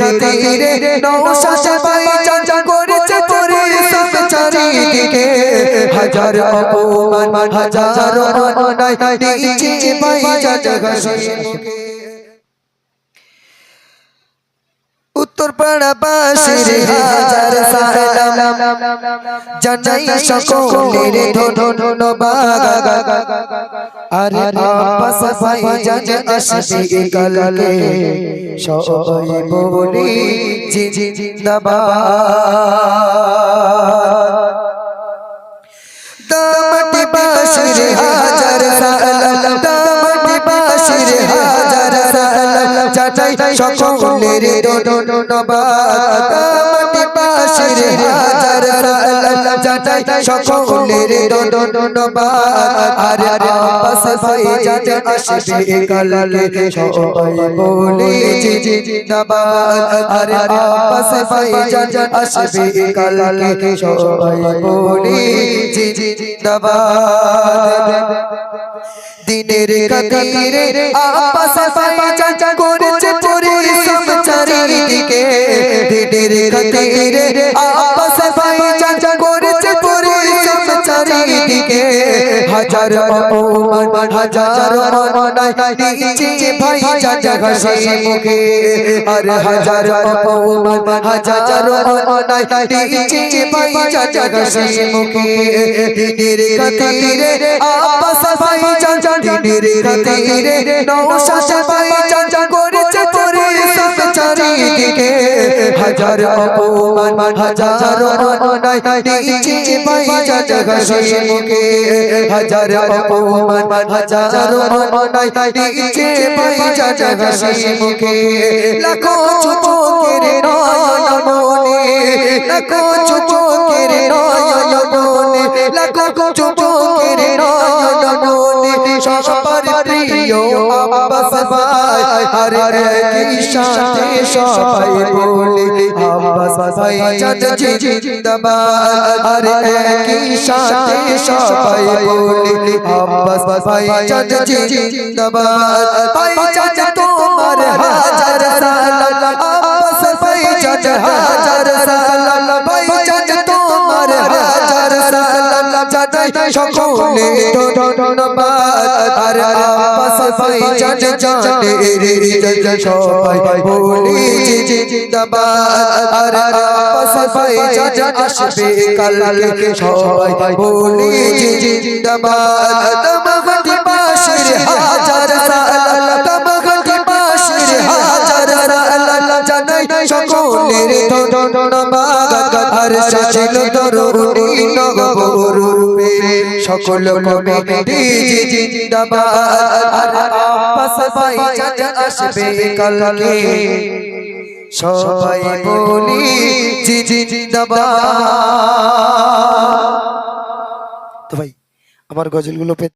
খাতিরে নৌশাস পাই চাচা করেছে করে সব চারিদিকে। হাজার অপমান, হাজার অন্যায় নিচে পাই চাচা ঘাসে। উত্তর পাড়া বাসির হাজার সালাম জানাই সকলের ধন্যবাদ আরে আব্বাস ভাই জান আসবে কালকে সবাই বলি জিন্দাবাদ সকলের ধন্যবাদ দামটি বাসির হাজার চাচাই সকলের ধন্যবাদ আরে আব্বাস ভাই জানে আসবে কালকে সবাই বলি জিন্দাবাদ। আরে আব্বাস ভাই জানে আসবে কালকে সবাই দিনের কাকিরে আব্বাস ভাই চাচা করেছে পরিশ্রম চারিদিকে। দিনের কাকিরে আব্বাস ভাই চাচা করেছে পরিশ্রম চারিদিকে। হাজার অপমান হাজার অন্যায় নিচে ভাই চাচা ঘাসে মুখে। আর হাজার অপমান হাজার অন্যায় নিচে ভাই চাচা ঘাসে মুখে। দিনের খাতিরে আব্বাস ভাই চাচা দিনের খাতিরে নৌশাস ভাই হাজার অপমান হাজার অন্যায় নিচে চাচা ঘাসে মুখে হাজার অপমান হাজার অন্যায় নিচে ভাই চাচা মুখে লাখো চুপকের আরে কি সাথে সবাই বলে, আব্বাস ভাই চাচা জিন্দাবাদ। আরে কি সাথে সবাই বলে, আব্বাস ভাই চাচা জিন্দাবাদ। ভাই চাচা তোমার হাজার সালাম। আব্বাস ভাই চাচা হাজার সালাম। ভাই চাচা তোমার হাজার সালাম। চাচা সকলে ধন্যবাদ। আরে ভাই চাচা জানে রে সবাই বলি জিন্দাবাদ। আরে ভাই চাচা আসবে কালকে সবাই বলি জিন্দাবাদ। তমগতি বাশির হাজার সালাম তমগতি বাশির হাজার সালাম জানাই সকলের ধন্যবাদ আর সাজিল তরুণী রূপে সকল কমিটি জিন্দাবাদ। আর আব্বাস আসবে কালকে। সবাই বলি তো ভাই আমার গজলগুলো